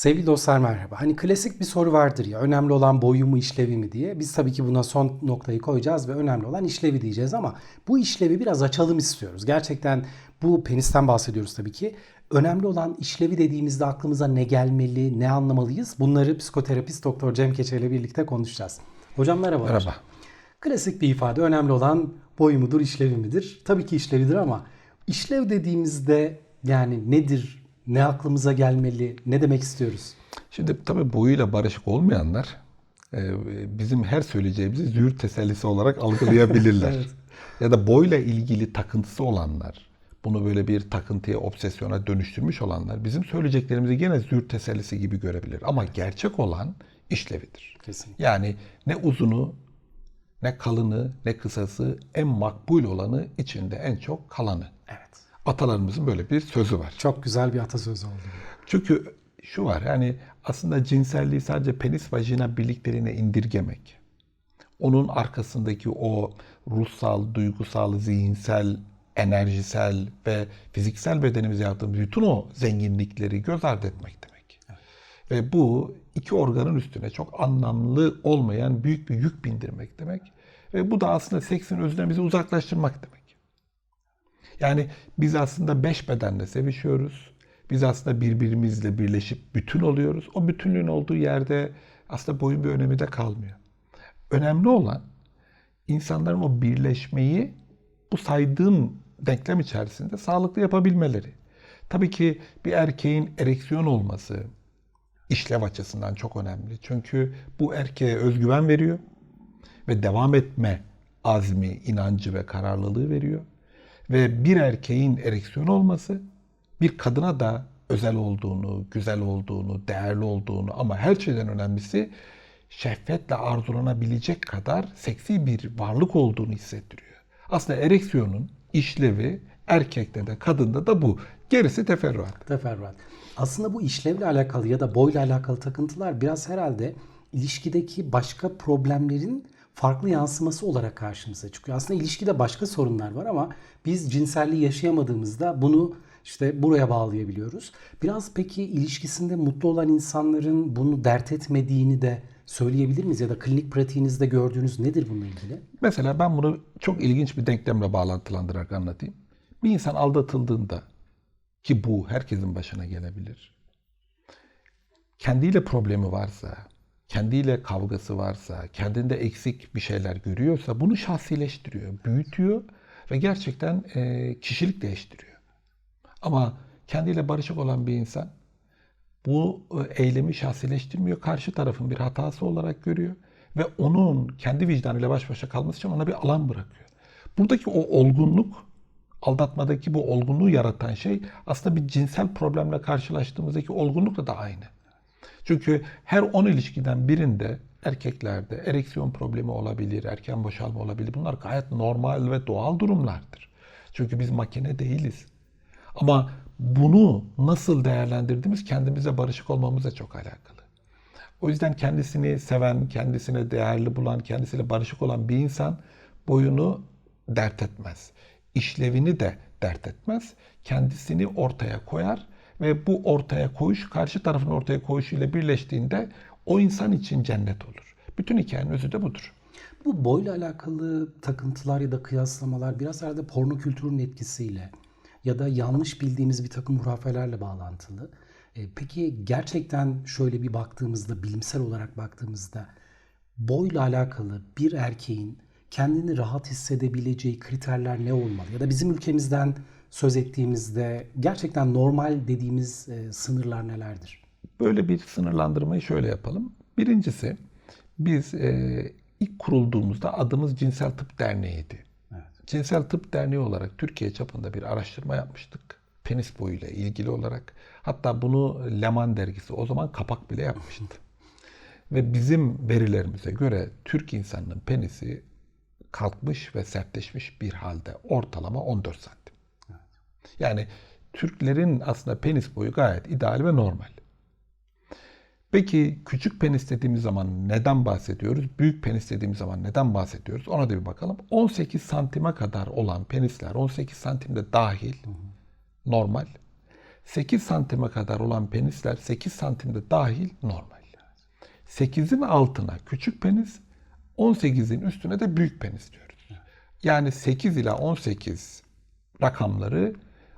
Sevgili dostlar merhaba. Hani klasik bir soru vardır ya önemli olan boyu mu işlevi mi diye. Biz tabii ki buna son noktayı koyacağız ve önemli olan işlevi diyeceğiz ama bu işlevi biraz açalım istiyoruz. Gerçekten bu penisten bahsediyoruz tabii ki. Önemli olan işlevi dediğimizde aklımıza ne gelmeli, ne anlamalıyız? Bunları psikoterapist Doktor Cem Keçe ile birlikte konuşacağız. Hocam merhaba. Merhaba. Klasik bir ifade. Önemli olan boy mudur, işlevi midir? Tabii ki işlevidir ama işlev dediğimizde yani nedir, ne aklımıza gelmeli, ne demek istiyoruz? Şimdi tabii boyuyla barışık olmayanlar e, bizim her söyleyeceğimizi züğürt tesellisi olarak algılayabilirler. Evet. Ya da boyla ilgili takıntısı olanlar, bunu böyle bir takıntıya, obsesyona dönüştürmüş olanlar bizim söyleyeceklerimizi gene züğürt tesellisi gibi görebilir. Ama gerçek olan işlevidir. Kesinlikle. Yani ne uzunu, ne kalını, ne kısası, en makbul olanı içinde en çok kalanı. Evet. Atalarımızın böyle bir sözü var. Çok güzel bir atasözü oldu. Çünkü şu var yani aslında cinselliği sadece penis vajina birliklerine indirgemek. Onun arkasındaki o ruhsal, duygusal, zihinsel, enerjisel ve fiziksel bedenimize yaptığımız bütün o zenginlikleri göz ardı etmek demek. Ve bu iki organın üstüne çok anlamlı olmayan büyük bir yük bindirmek demek. Ve bu da aslında seksin özünden bizi uzaklaştırmak demek. Yani biz aslında beş bedenle sevişiyoruz. Biz aslında birbirimizle birleşip bütün oluyoruz. O bütünlüğün olduğu yerde aslında boyun bir önemi de kalmıyor. Önemli olan insanların o birleşmeyi bu saydığım denklem içerisinde sağlıklı yapabilmeleri. Tabii ki bir erkeğin ereksiyon olması işlev açısından çok önemli. Çünkü bu erkeğe özgüven veriyor ve devam etme azmi, inancı ve kararlılığı veriyor. Ve bir erkeğin ereksiyon olması bir kadına da özel olduğunu, güzel olduğunu, değerli olduğunu ama her şeyden önemlisi şehvetle arzulanabilecek kadar seksi bir varlık olduğunu hissettiriyor. Aslında ereksiyonun işlevi erkekte de kadında da bu. Gerisi teferruat. Teferruat. Aslında bu işlevle alakalı ya da boyla alakalı takıntılar biraz herhalde ilişkideki başka problemlerin farklı yansıması olarak karşımıza çıkıyor. Aslında ilişkide başka sorunlar var ama biz cinselliği yaşayamadığımızda bunu işte buraya bağlayabiliyoruz. Biraz peki ilişkisinde mutlu olan insanların bunu dert etmediğini de söyleyebilir miyiz? Ya da klinik pratiğinizde gördüğünüz nedir bununla ilgili? Mesela ben bunu çok ilginç bir denklemle bağlantılandırarak anlatayım. Bir insan aldatıldığında ki bu herkesin başına gelebilir. Kendiyle problemi varsa, kendiyle kavgası varsa, kendinde eksik bir şeyler görüyorsa bunu şahsileştiriyor, büyütüyor ve gerçekten e, kişilik değiştiriyor. Ama kendiyle barışık olan bir insan bu e, eylemi şahsileştirmiyor. Karşı tarafın bir hatası olarak görüyor ve onun kendi vicdanıyla baş başa kalması için ona bir alan bırakıyor. Buradaki o olgunluk, aldatmadaki bu olgunluğu yaratan şey aslında bir cinsel problemle karşılaştığımızdaki olgunlukla da aynı. Çünkü her 10 ilişkiden birinde erkeklerde ereksiyon problemi olabilir, erken boşalma olabilir. Bunlar gayet normal ve doğal durumlardır. Çünkü biz makine değiliz. Ama bunu nasıl değerlendirdiğimiz kendimize barışık olmamıza çok alakalı. O yüzden kendisini seven, kendisine değerli bulan, kendisiyle barışık olan bir insan boyunu dert etmez. İşlevini de dert etmez. Kendisini ortaya koyar ve bu ortaya koyuş karşı tarafın ortaya koyuşuyla birleştiğinde o insan için cennet olur. Bütün hikayenin özü de budur. Bu boyla alakalı takıntılar ya da kıyaslamalar biraz herhalde porno kültürünün etkisiyle ya da yanlış bildiğimiz bir takım hurafelerle bağlantılı. E, peki gerçekten şöyle bir baktığımızda, bilimsel olarak baktığımızda boyla alakalı bir erkeğin kendini rahat hissedebileceği kriterler ne olmalı? Ya da bizim ülkemizden söz ettiğimizde gerçekten normal dediğimiz e, sınırlar nelerdir? Böyle bir sınırlandırmayı şöyle yapalım. Birincisi biz e, ilk kurulduğumuzda adımız Cinsel Tıp Derneği'ydi. Evet. Cinsel Tıp Derneği olarak Türkiye çapında bir araştırma yapmıştık. Penis boyuyla ilgili olarak. Hatta bunu Leman dergisi o zaman kapak bile yapmıştı. Ve bizim verilerimize göre Türk insanının penisi kalkmış ve sertleşmiş bir halde ortalama 14 santim. Yani Türklerin aslında penis boyu gayet ideal ve normal. Peki küçük penis dediğimiz zaman neden bahsediyoruz? Büyük penis dediğimiz zaman neden bahsediyoruz? Ona da bir bakalım. 18 santime kadar olan penisler, 18 santimde dahil normal. 8 santime kadar olan penisler 8 santimde dahil normal. 8'in altına küçük penis, 18'in üstüne de büyük penis diyoruz. Yani 8 ila 18 rakamları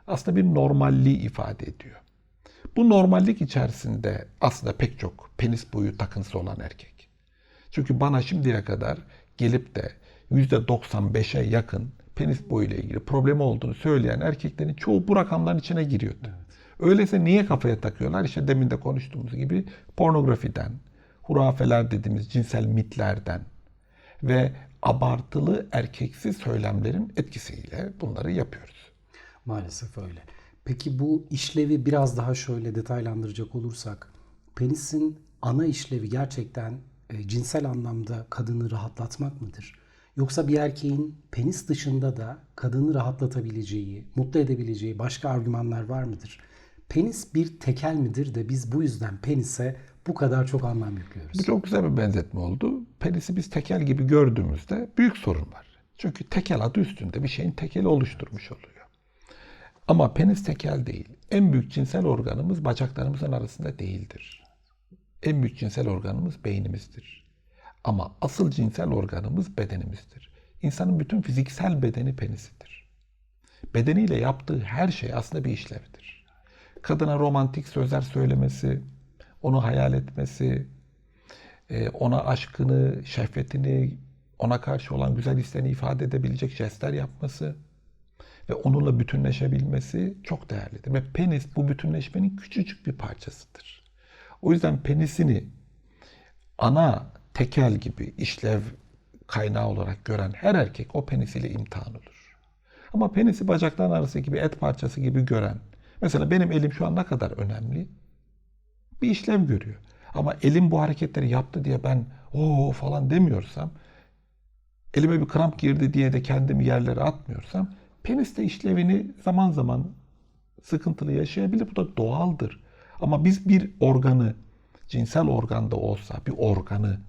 aslında bir normalliği ifade ediyor. Bu normallik içerisinde aslında pek çok penis boyu takıntısı olan erkek. Çünkü bana şimdiye kadar gelip de %95'e yakın penis boyuyla ilgili problemi olduğunu söyleyen erkeklerin çoğu bu rakamların içine giriyordu. Öyleyse niye kafaya takıyorlar? İşte demin de konuştuğumuz gibi pornografiden, hurafeler dediğimiz cinsel mitlerden ve abartılı erkeksi söylemlerin etkisiyle bunları yapıyoruz. Maalesef öyle. Peki bu işlevi biraz daha şöyle detaylandıracak olursak, penisin ana işlevi gerçekten e, cinsel anlamda kadını rahatlatmak mıdır? Yoksa bir erkeğin penis dışında da kadını rahatlatabileceği, mutlu edebileceği başka argümanlar var mıdır? Penis bir tekel midir de biz bu yüzden penise bu kadar çok anlam yüklüyoruz? Bu çok güzel bir benzetme oldu. Penisi biz tekel gibi gördüğümüzde büyük sorun var. Çünkü tekel adı üstünde bir şeyin tekeli oluşturmuş oluyor. Ama penis tekel değil. En büyük cinsel organımız bacaklarımızın arasında değildir. En büyük cinsel organımız beynimizdir. Ama asıl cinsel organımız bedenimizdir. İnsanın bütün fiziksel bedeni penisidir. Bedeniyle yaptığı her şey aslında bir işlevdir. Kadına romantik sözler söylemesi, onu hayal etmesi, e, ona aşkını, şehvetini, ona karşı olan güzel hislerini ifade edebilecek jestler yapması ve onunla bütünleşebilmesi çok değerlidir. Ve penis bu bütünleşmenin küçücük bir parçasıdır. O yüzden penisini ana tekel gibi işlev kaynağı olarak gören her erkek o penisiyle imtihan olur. Ama penisi bacakların arası gibi et parçası gibi gören, mesela benim elim şu an ne kadar önemli? Bir işlev görüyor. Ama elim bu hareketleri yaptı diye ben o falan demiyorsam, elime bir kramp girdi diye de kendimi yerlere atmıyorsam, penis de işlevini zaman zaman sıkıntılı yaşayabilir. Bu da doğaldır. Ama biz bir organı, cinsel organda olsa bir organı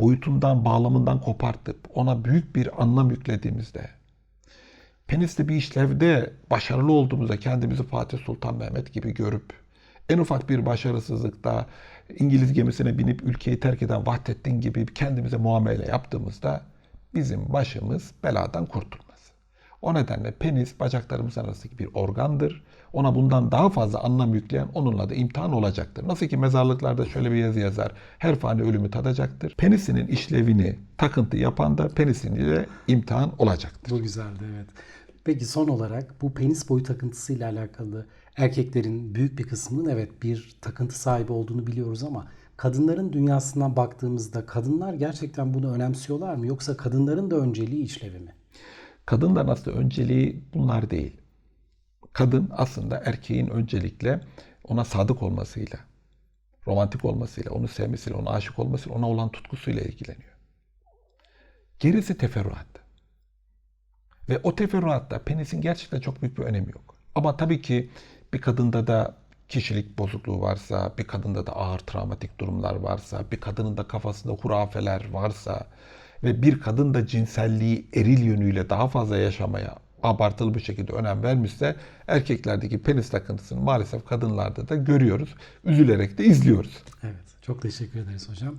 boyutundan, bağlamından kopartıp ona büyük bir anlam yüklediğimizde, peniste bir işlevde başarılı olduğumuzda kendimizi Fatih Sultan Mehmet gibi görüp, en ufak bir başarısızlıkta İngiliz gemisine binip ülkeyi terk eden Vahdettin gibi kendimize muamele yaptığımızda bizim başımız beladan kurtulmaz. O nedenle penis bacaklarımız arasındaki bir organdır. Ona bundan daha fazla anlam yükleyen onunla da imtihan olacaktır. Nasıl ki mezarlıklarda şöyle bir yazı yazar. Her fani ölümü tadacaktır. Penisinin işlevini takıntı yapan da penisiniyle imtihan olacaktır. Bu güzeldi evet. Peki son olarak bu penis boyu takıntısıyla alakalı erkeklerin büyük bir kısmının evet bir takıntı sahibi olduğunu biliyoruz ama kadınların dünyasından baktığımızda kadınlar gerçekten bunu önemsiyorlar mı yoksa kadınların da önceliği işlevi mi? Kadınların aslında önceliği bunlar değil. Kadın aslında erkeğin öncelikle ona sadık olmasıyla, romantik olmasıyla, onu sevmesiyle, ona aşık olmasıyla, ona olan tutkusuyla ilgileniyor. Gerisi teferruat. Ve o teferruatta penisin gerçekten çok büyük bir önemi yok. Ama tabii ki bir kadında da kişilik bozukluğu varsa, bir kadında da ağır travmatik durumlar varsa, bir kadının da kafasında hurafeler varsa ve bir kadın da cinselliği eril yönüyle daha fazla yaşamaya abartılı bir şekilde önem vermişse erkeklerdeki penis takıntısını maalesef kadınlarda da görüyoruz. Üzülerek de izliyoruz. Evet, çok teşekkür ederiz hocam.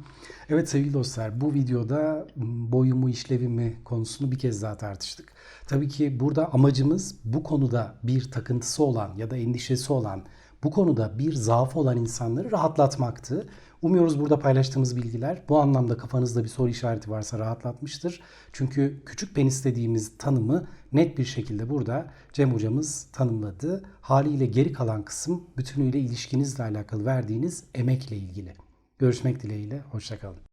Evet sevgili dostlar, bu videoda boyumu, işlevimi konusunu bir kez daha tartıştık. Tabii ki burada amacımız bu konuda bir takıntısı olan ya da endişesi olan, bu konuda bir zaafı olan insanları rahatlatmaktı. Umuyoruz burada paylaştığımız bilgiler bu anlamda kafanızda bir soru işareti varsa rahatlatmıştır. Çünkü küçük penis dediğimiz tanımı net bir şekilde burada Cem hocamız tanımladı. Haliyle geri kalan kısım bütünüyle ilişkinizle alakalı verdiğiniz emekle ilgili. Görüşmek dileğiyle, hoşçakalın.